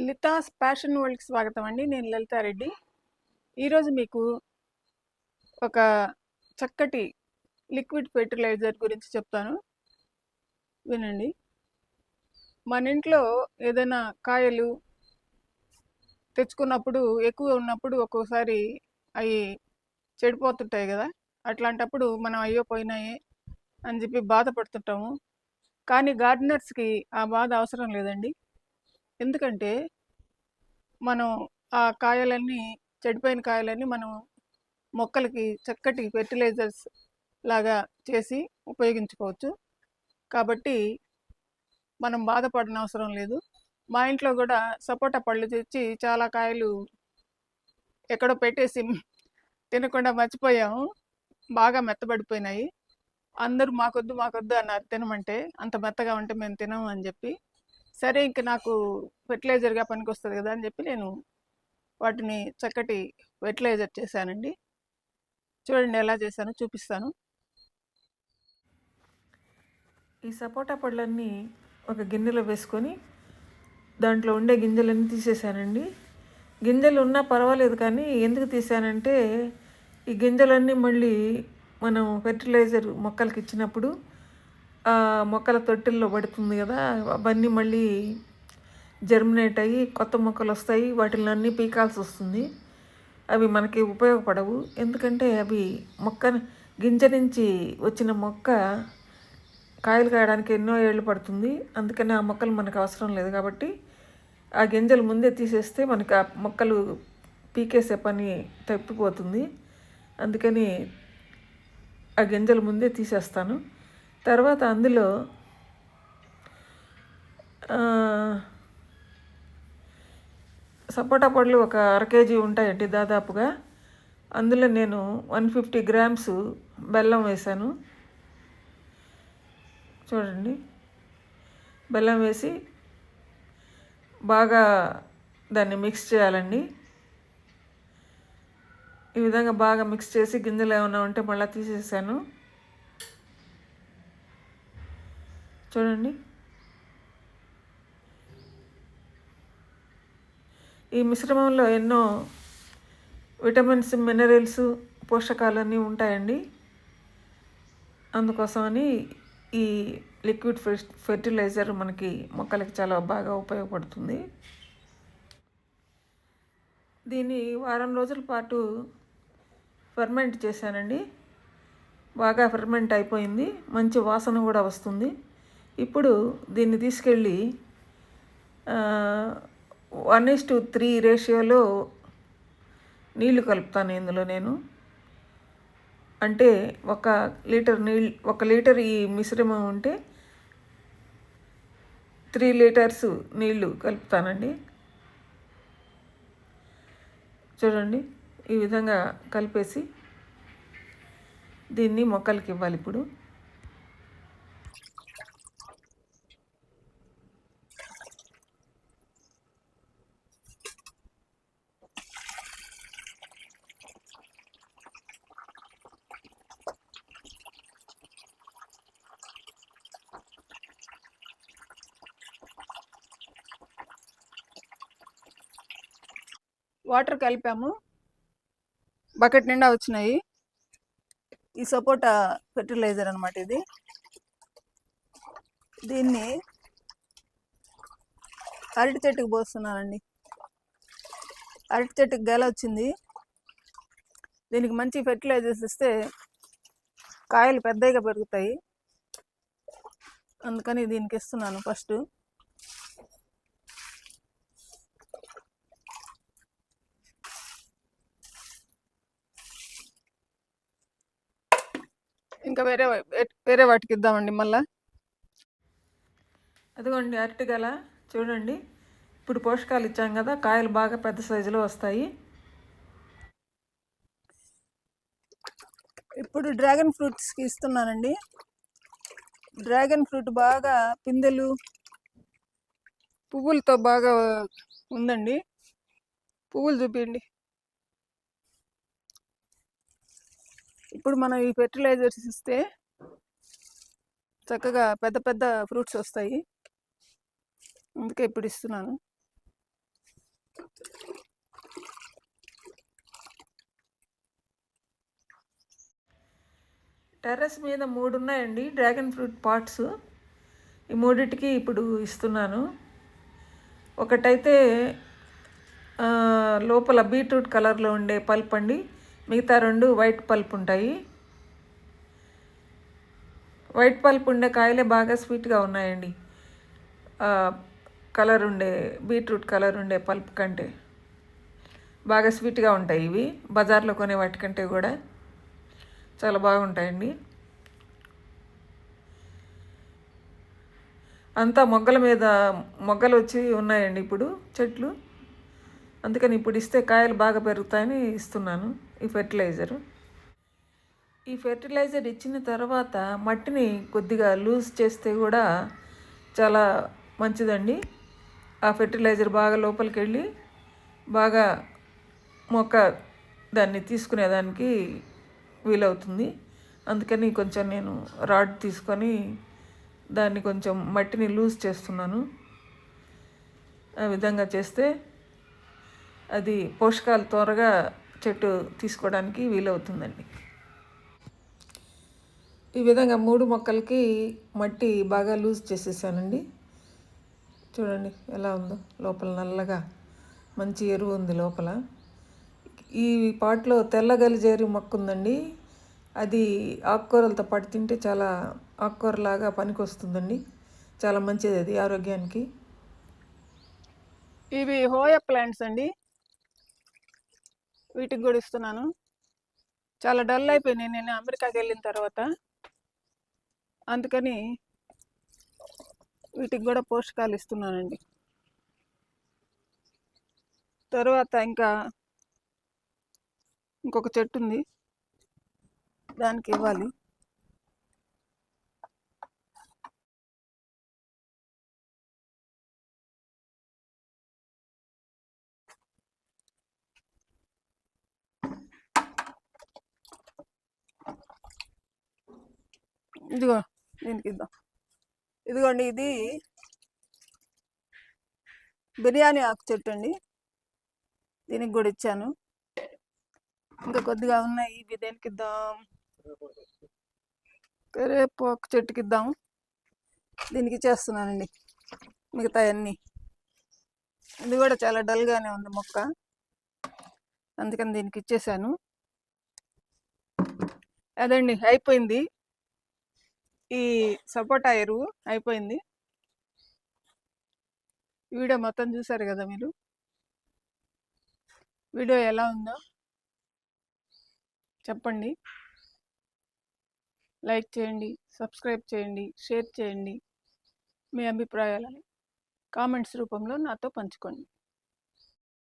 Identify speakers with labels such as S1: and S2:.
S1: లితాస్ passion వరల్డ్కి స్వాగతం అండి. నేను లలితారెడ్డి ఈరోజు మీకు ఒక చక్కటి లిక్విడ్ ఫెర్టిలైజర్ గురించి చెప్తాను. వినండి. మన ఇంట్లో ఏదైనా కాయలు తెచ్చుకున్నప్పుడు ఎక్కువ ఉన్నప్పుడు ఒక్కోసారి అవి చెడిపోతుంటాయి కదా. అట్లాంటప్పుడు మనం అయ్యో పోయినాయి అని చెప్పి బాధపడుతుంటాము. కానీ గార్డెనర్స్కి ఆ బాధ అవసరం లేదండి. ఎందుకంటే మనం ఆ కాయలన్నీ చెడిపోయిన కాయలన్నీ మనం మొక్కలకి చక్కటి ఫెర్టిలైజర్స్ లాగా చేసి ఉపయోగించుకోవచ్చు. కాబట్టి మనం బాధపడిన అవసరం లేదు. మా ఇంట్లో కూడా సపోటా పళ్ళు తెచ్చి చాలా కాయలు ఎక్కడో పెట్టేసి తినకుండా మర్చిపోయాము. బాగా మెత్తబడిపోయినాయి. అందరూ మాకొద్దు మాకొద్దు అన్నారు. తినమంటే అంత మెత్తగా ఉంటే మేము తినము అని చెప్పి సరే ఇంక నాకు ఫెర్టిలైజర్గా పనికొస్తుంది కదా అని చెప్పి నేను వాటిని చక్కటి ఫెర్టిలైజర్ చేశానండి. చూడండి ఎలా చేశానో చూపిస్తాను.
S2: ఈ సపోటా పళ్ళన్నీ ఒక గిన్నెలో వేసుకొని దాంట్లో ఉండే గింజలన్నీ తీసేసానండి గింజలు ఉన్నా పర్వాలేదు కానీ ఎందుకు తీసానంటే ఈ గింజలన్నీ మళ్ళీ మనం ఫెర్టిలైజర్ మొక్కలకి ఇచ్చినప్పుడు మొక్కల తొట్టెల్లో పడుతుంది కదా అవన్నీ మళ్ళీ జర్మినేట్ అయ్యి కొత్త మొక్కలు వస్తాయి వాటిని అన్నీ పీకాల్సి వస్తుంది. అవి మనకి ఉపయోగపడవు. ఎందుకంటే అవి మొక్క గింజ నుంచి వచ్చిన మొక్క కాయలు కాయడానికి ఎన్నో ఏళ్ళు పడుతుంది. అందుకని ఆ మొక్కలు మనకు అవసరం లేదు కాబట్టి ఆ గింజలు ముందే తీసేస్తే మనకి ఆ మొక్కలు పీకేసే పని తప్పిపోతుంది. అందుకని ఆ గింజలు ముందే తీసేస్తాను. తర్వాత అందులో సపోటా పళ్ళు ఒక అర కేజీ ఉంటాయండి దాదాపుగా. అందులో నేను వన్ ఫిఫ్టీ గ్రామ్స్ బెల్లం వేశాను. చూడండి. బెల్లం వేసి బాగా దాన్ని మిక్స్ చేయాలండి. ఈ విధంగా బాగా మిక్స్ చేసి గింజలు ఏమైనా ఉంటే మళ్ళీ తీసేసాను. చూడండి. ఈ మిశ్రమంలో ఎన్నో విటమిన్స్ మినరల్స్ పోషకాలన్నీ ఉంటాయండి. అందుకోసమని ఈ లిక్విడ్ ఫెర్టిలైజర్ మనకి మొక్కలకి చాలా బాగా ఉపయోగపడుతుంది. దీన్ని వారం రోజుల పాటు ఫర్మెంట్ చేశానండి. బాగా ఫర్మెంట్ అయిపోయింది. మంచి వాసన కూడా వస్తుంది. ఇప్పుడు దీన్ని తీసుకెళ్ళి వన్ ఇస్ టు త్రీ రేషియోలో నీళ్ళు కలుపుతాను ఇందులో నేను. అంటే ఒక లీటర్ నీళ్ళు ఒక లీటర్ ఈ మిశ్రమం ఉంటే త్రీ లీటర్స్ నీళ్ళు కలుపుతానండి. చూడండి ఈ విధంగా కలిపేసి దీన్ని మొక్కలకి ఇవ్వాలి ఇప్పుడు.
S1: వాటర్ కలిపాము. బకెట్ నిండా వచ్చినాయి. ఈ సపోటా ఫెర్టిలైజర్ అనమాట ఇది. దీన్ని అరటి చెట్టుకు పోస్తున్నానండి. అరటి చెట్టుకు గెల వచ్చింది. దీనికి మంచి ఫెర్టిలైజర్స్ ఇస్తే కాయలు పెద్దగా పెరుగుతాయి. అందుకని దీనికి ఇస్తున్నాను ఫస్ట్. ఇంకా వేరే వేరే వాటికి ఇద్దామండి మళ్ళా?
S2: అదిగోండి అరటిగల చూడండి. ఇప్పుడు పోషకాలు ఇచ్చాం కదా కాయలు బాగా పెద్ద సైజులో వస్తాయి.
S1: ఇప్పుడు డ్రాగన్ ఫ్రూట్స్కి ఇస్తున్నానండి. డ్రాగన్ ఫ్రూట్ బాగా పిందెలు పువ్వులతో బాగా ఉందండి. పువ్వులు చూపించండి ఇప్పుడు మనం ఈ ఫెర్టిలైజర్స్ ఇస్తే చక్కగా పెద్ద పెద్ద ఫ్రూట్స్ వస్తాయి. అందుకే ఇప్పుడు ఇస్తున్నాను.
S2: టెర్రస్ మీద మూడు ఉన్నాయండి డ్రాగన్ ఫ్రూట్ పాట్స్. ఈ మూడిటికి ఇప్పుడు ఇస్తున్నాను. ఒకటైతే లోపల బీట్రూట్ కలర్లో ఉండే పల్ప్ అండి. మిగతా రెండు వైట్ పల్ప్ ఉంటాయి. వైట్ పల్ప్ ఉండే కాయలే బాగా స్వీట్గా ఉన్నాయండి. కలర్ ఉండే బీట్రూట్ కలర్ ఉండే పల్ప్ కంటే బాగా స్వీట్గా ఉంటాయి ఇవి. బజార్లో కొనే వాటికంటే కూడా చాలా బాగుంటాయండి. అంతా మొగ్గల మీద మొగ్గలు వచ్చి ఉన్నాయండి ఇప్పుడు చెట్లు. అందుకని ఇప్పుడు ఇస్తే కాయలు బాగా పెరుగుతాయని ఇస్తున్నాను. ఈ ఫెర్టిలైజరు ఈ ఫెర్టిలైజర్ ఇచ్చిన తర్వాత మట్టిని కొద్దిగా లూజ్ చేస్తే కూడా చాలా మంచిదండి. ఆ ఫెర్టిలైజర్ బాగా లోపలికి వెళ్ళి బాగా మొక్క దాన్ని తీసుకునేదానికి వీలవుతుంది. అందుకని కొంచెం నేను రాడ్ తీసుకొని దాన్ని కొంచెం మట్టిని లూజ్ చేస్తున్నాను. ఆ విధంగా చేస్తే అది పోషకాలు త్వరగా చెట్టు తీసుకోవడానికి వీలవుతుందండి. ఈ విధంగా మూడు మొక్కలకి మట్టి బాగా లూజ్ చేసేసానండి. చూడండి ఎలా ఉందో లోపల నల్లగా మంచి ఎరువు ఉంది లోపల. ఈ పాట్లో తెల్ల గలిజేరి మొక్క ఉందండి. అది ఆకుకూరలతో పాటు తింటే చాలా ఆకుకూరలాగా పనికొస్తుందండి. చాలా మంచిది అది ఆరోగ్యానికి.
S1: ఇవి హోయ ప్లాంట్స్ అండి. వీటికి కూడా ఇస్తున్నాను. చాలా డల్ అయిపోయినాయి నేను అమెరికాకి వెళ్ళిన తర్వాత. అందుకని వీటికి కూడా పోషకాలు ఇస్తున్నానండి. తర్వాత ఇంకా ఇంకొక చెట్టు ఉంది. దానికి ఇవ్వాలి. ఇదిగో దీనికి ఇద్దాం ఇదిగోండి ఇది బిర్యానీ ఆకు చెట్టు అండి దీనికి కూడా ఇచ్చాను. ఇంకా కొద్దిగా ఉన్నాయి ఇవి దేనికి ఇద్దాం కరేపాకు చెట్టుకి ఇద్దాం దీనికి ఇచ్చేస్తున్నానండి మిగతా అన్నీ. ఇది కూడా చాలా డల్గానే ఉంది మొక్క. అందుకని దీనికి ఇచ్చేసాను. అదండి అయిపోయింది. ఈ సపోటా ఎరువు అయిపోయింది. వీడియో మొత్తం చూసారు కదా మీరు? వీడియో ఎలా ఉందో చెప్పండి. లైక్ చేయండి సబ్స్క్రైబ్ చేయండి షేర్ చేయండి మీ అభిప్రాయాలను కామెంట్స్ రూపంలో నాతో పంచుకోండి.